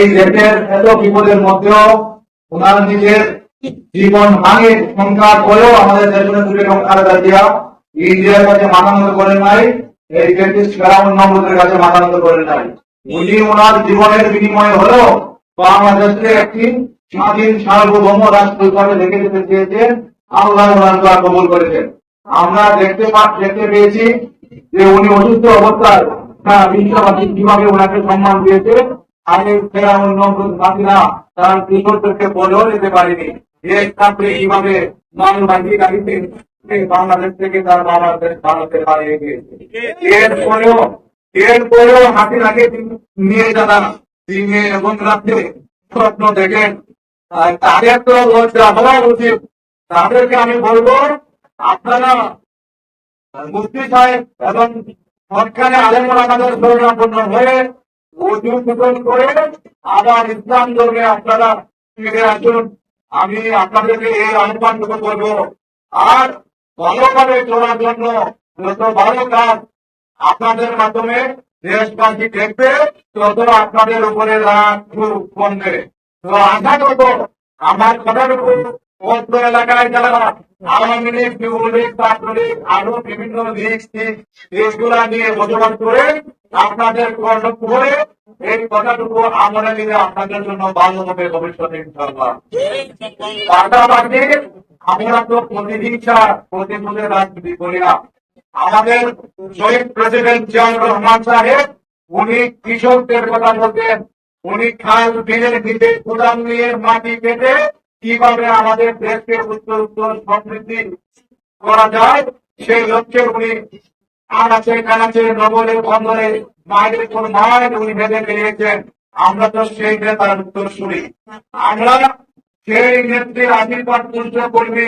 এই দেশের এত বিপদের মধ্যেও ওনার নিজের জীবন হানির সংখ্যা করেও আমাদের দেশের এবং খালেদা জিয়া ইন্ডিয়ার কাছে নত করেন নাই এই কাছে নাই। উনি ওনার জীবনের হলেও বাংলাদেশকে একটি স্বাধীন সার্বভৌম রাষ্ট্র হিসাবে রেখে যেতে চেয়েছেন আল্লাহ ওনার দোয়া করেছেন। আমরা দেখতে দেখতে পেয়েছি যে উনি অসুস্থ অবস্থায় হ্যাঁ, বিশ্ববাসী কীভাবে ওনাকে সম্মান দিয়েছে আগে ফেরাউন নমরুদ তার নিয়ে যারা দিনে এবং রাত্রে স্বপ্ন দেখেন তাদের তো লজ্জা হওয়া উচিত। তাদেরকে আমি বলব, আপনারা মুফতি সাহেব এবং সরকারে আলেমুল আমাদের শরণাপন্ন হয়ে করে আবার ইসলাম ধর্মে আপনারা ফিরে আসুন আমি আপনাদেরকে এই আহ্বানটুকু করব আর ভালোভাবে চলার জন্য যত ভালো কাজ আপনাদের মাধ্যমে দেশবাসী দেখবে তত আপনাদের উপরে রাগ তো আশা করব, আমার কথাটুকু অত্র এলাকায় যারা বিভিন্ন করে আপনাদের আমরা নিলে আপনাদের জন্য ভালো হবে ভবিষ্যতে আমরা তো প্রতিহিংসা প্রতিশোধের রাজনীতি করি না, আমাদের শহীদ প্রেসিডেন্ট জিয়াউর রহমান সাহেব, উনি কৃষকদের কথা বলতেন, উনি খাল বিলের নিচে কোদাল নিয়ে মাটি কেটে কীভাবে আমাদের দেশকে উত্তর উত্তর সমৃদ্ধি করা যায়, সেই লক্ষ্যে উনি আনাচে কানাচে নগরে বন্দরে মায়ের কোন মায়ের উনি ভেবে বেরিয়েছেন। আমরা তো সেই নেতার উত্তর শুনি। আমরা সেই নেত্রীর আশীর্বাদ পুষ্ট কর্মী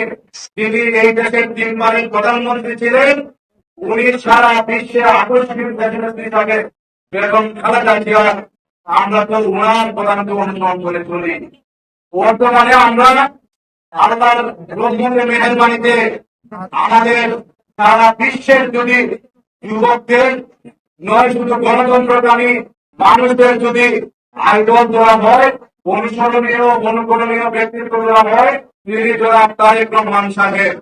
যিনি এই দেশের তিনবারের প্রধানমন্ত্রী ছিলেন, উনি সারা বিশ্বে আকস্মিক দেশনেত্রী থাকে বেগম খালেদা জিয়া আমরা তো উনার প্রধানত অনুসরণ করে চলি বর্তমানে আমরা আল্লাহর রহমতের মেহরবানিতে আমাদের সারা বিশ্বের যদি যুবকদের নয় শুধু গণতন্ত্রকামী মানুষদের যদি আইডল দেওয়া হয়, অনুসরণীয়, অনুকরণীয় ব্যক্তিত্ব দেওয়া হয়, তিনি জনাব তারেক রহমান সাহেব।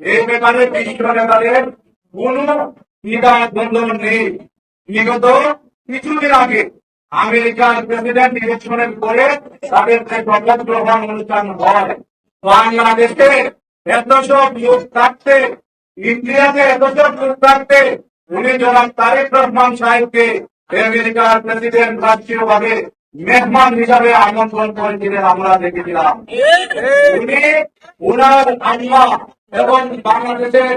এই ব্যাপারে বিশ্ব নেতাদের কোন দ্বিধা বন্ধন নেই। বিগত কিছুদিন আগে আমেরিকার প্রেসিডেন্ট ইলেকশনের পরে তাদের যে গ্রহণ অনুষ্ঠান হয় বাংলাদেশে এত সব লোক থাকতে ইন্ডিয়াতে এত সব লোক থাকতে উনি জনাব তারেক রহমান সাহেবকে আমেরিকার প্রেসিডেন্ট রাষ্ট্রীয় ভাবে মেহমান হিসাবে আমন্ত্রণ করেছিলেন আমরা দেখেছিলাম। উনি উনার আম্মা এবং বাংলাদেশের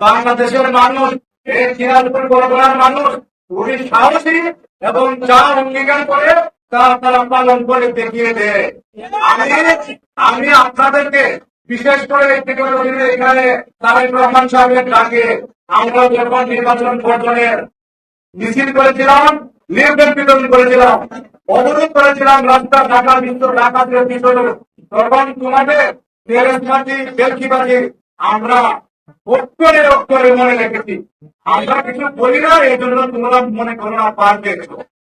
বাংলাদেশের মানুষ মানুষ করে তা করে দেখিয়ে দেয় আমি আমি আপনাদেরকে বিশেষ করে এখানে রহমান সাহেবের আমরা যখন নির্বাচন মিছিল করেছিলাম লিফলেট বিতরণ করেছিলাম অবরোধ করেছিলাম, রাস্তা, ঢাকা, বিশ্ব ঢাকা তখন তোমাদের আমরা অক্ষরে অক্ষরে মনে রেখেছি। আমরা কিছু বলি না, এই জন্য তোমরা মনে করো না পার পেয়েছ।